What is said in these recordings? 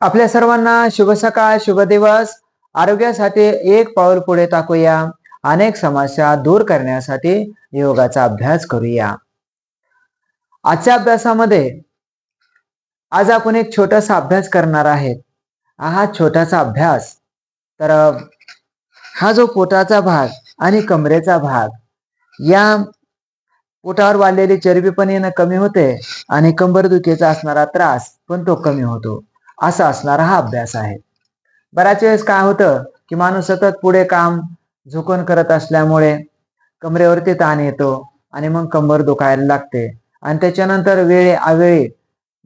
आपल्या सर्वांना शुभ सकाळ शुभ दिवस. आरोग्यासाठी एक पाऊल पुढे टाकूया. अनेक समस्या दूर करण्यासाठी योगाचा अभ्यास करूया. आजच्या अभ्यासामध्ये आज आपण एक छोटासा अभ्यास करणार आहेत. हा छोटासा अभ्यास तर हा जो पोटाचा भाग आणि कमरेचा भाग या पोटावर वाढलेली चरबी पण येणं कमी होते आणि कंबरदुखीचा असणारा त्रास पण तो कमी होतो. असा असणारा हा अभ्यास आहे. बऱ्याच वेळेस काय होतं की माणूस सतत पुढे काम झुकून करत असल्यामुळे कमरेवरती ताण येतो आणि मग कंबर दुखायला लागते. आणि त्याच्यानंतर वेळे अवेळी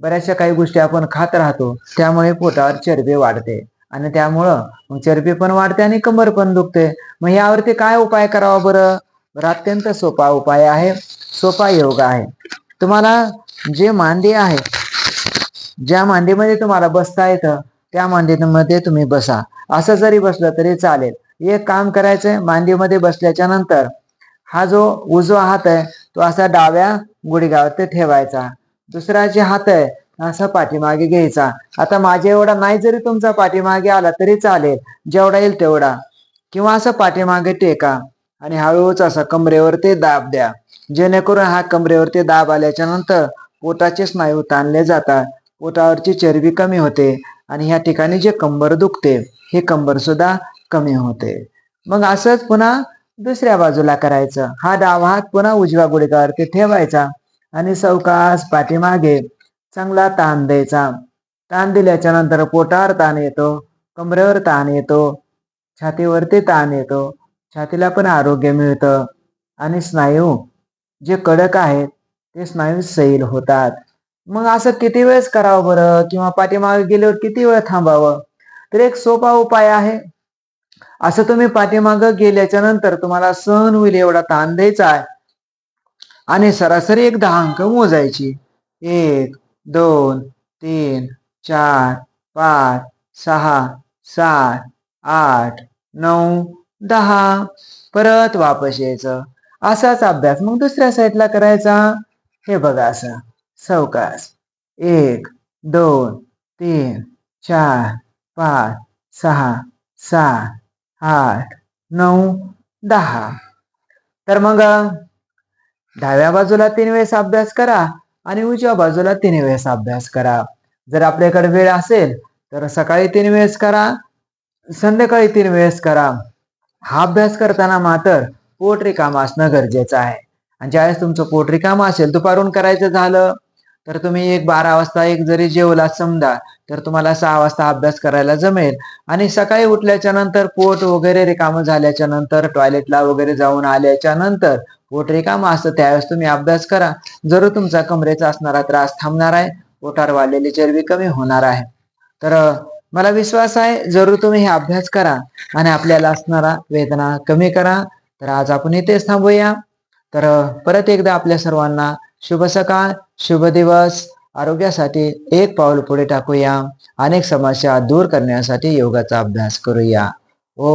बऱ्याचशा काही गोष्टी आपण खात राहतो त्यामुळे पोटावर चरबी वाढते. आणि त्यामुळं मग चरबी पण वाढते आणि कंबर पण दुखते. मग यावरती काय उपाय करावा बरं? बरं अत्यंत सोपा उपाय आहे. सोपा योग आहे. तुम्हाला जे मांदी आहे ज्या मांडीमध्ये तुम्हाला बसता येतं त्या मांडीमध्ये तुम्ही बसा. असं जरी बसलं तरी चालेल. एक काम करायचंय मांडीमध्ये बसल्याच्या नंतर हा जो उजवा हात आहे तो असा डाव्या गुडघ्यावरती ठेवायचा. दुसरा जे हात आहे असा पाठीमागे घ्यायचा. आता माझ्या एवढा नाही जरी तुमचा पाठीमागे आला तरी चालेल. जेवढा येईल तेवढा. किंवा असं पाठीमागे टेका आणि हळूहळूच असा कमरेवरती दाब द्या. जेणेकरून हा कमरेवरती दाब आल्याच्यानंतर पोटाचे स्नायू ताणले जातात. पोटावरची चरबी कमी होते आणि ह्या ठिकाणी जे कंबर दुखते हे कंबर सुद्धा कमी होते. मग असंच पुन्हा दुसऱ्या बाजूला करायचं. हा डावा हात पुन्हा उजव्या गुडघ्यावरती ठेवायचा आणि सवकास पाठीमागे चांगला ताण द्यायचा. ताण दिल्याच्या नंतर पोटावर ताण येतो कमरेवर ताण येतो छातीवरती ताण येतो छातीला पण आरोग्य मिळतं आणि स्नायू जे कडक आहेत ते स्नायू सैल होतात. मग असं किती वेळेस करावं बरं? किंवा पाठीमागे गेल्यावर किती वेळ थांबावं? तर एक सोपा उपाय आहे. असं तुम्ही पाठीमागं गेल्याच्यानंतर तुम्हाला सहन होईल एवढा ताण द्यायचा आहे. आणि सरासरी एक दहा अंक मोजायची. एक दोन तीन चार पाच सहा सात आठ नऊ दहा. परत वापस यायचं. असाच अभ्यास मग दुसऱ्या साईडला करायचा. हे बघा असं. सावकाश एक दोन तीन चार पाच सहा सात आठ नऊ दहा. तर मग डाव्या बाजूला तीन वेळेस अभ्यास करा आणि उजव्या बाजूला तीन वेळेस अभ्यास करा. जर आपल्याकडे वेळ असेल तर सकाळी तीन वेळेस करा संध्याकाळी तीन वेळेस करा. हा अभ्यास करताना मात्र पोट रिकाम असणं गरजेचं आहे. आणि ज्यावेळेस तुमचं पोट रिकाम असेल दुपारून करायचं झालं तर तुम्ही एक बारा वाजता एक जरी जेवला समजा तर तुम्हाला सहा वाजता अभ्यास करायला जमेल. आणि सकाळी उठल्याच्या नंतर पोट वगैरे रिकामं झाल्याच्यानंतर टॉयलेटला वगैरे जाऊन आल्याच्यानंतर पोट रिकामं असतं त्यावेळेस तुम्ही अभ्यास करा. जरूर तुमचा कमरेचा असणारा त्रास थांबणार आहे पोटावर वाढलेली चरबी कमी होणार आहे. तर मला विश्वास आहे जरूर तुम्ही हे अभ्यास करा आणि आपल्याला असणारा वेदना कमी करा. तर आज आपण इथेच थांबूया. तर परत एकदा आपल्या सर्वांना शुभ सकाळ शुभ दिवस आरोग्यासाठी एक पाऊल पुढे टाकूया. अनेक समस्या दूर करण्यासाठी योगाचा अभ्यास करूया. ओ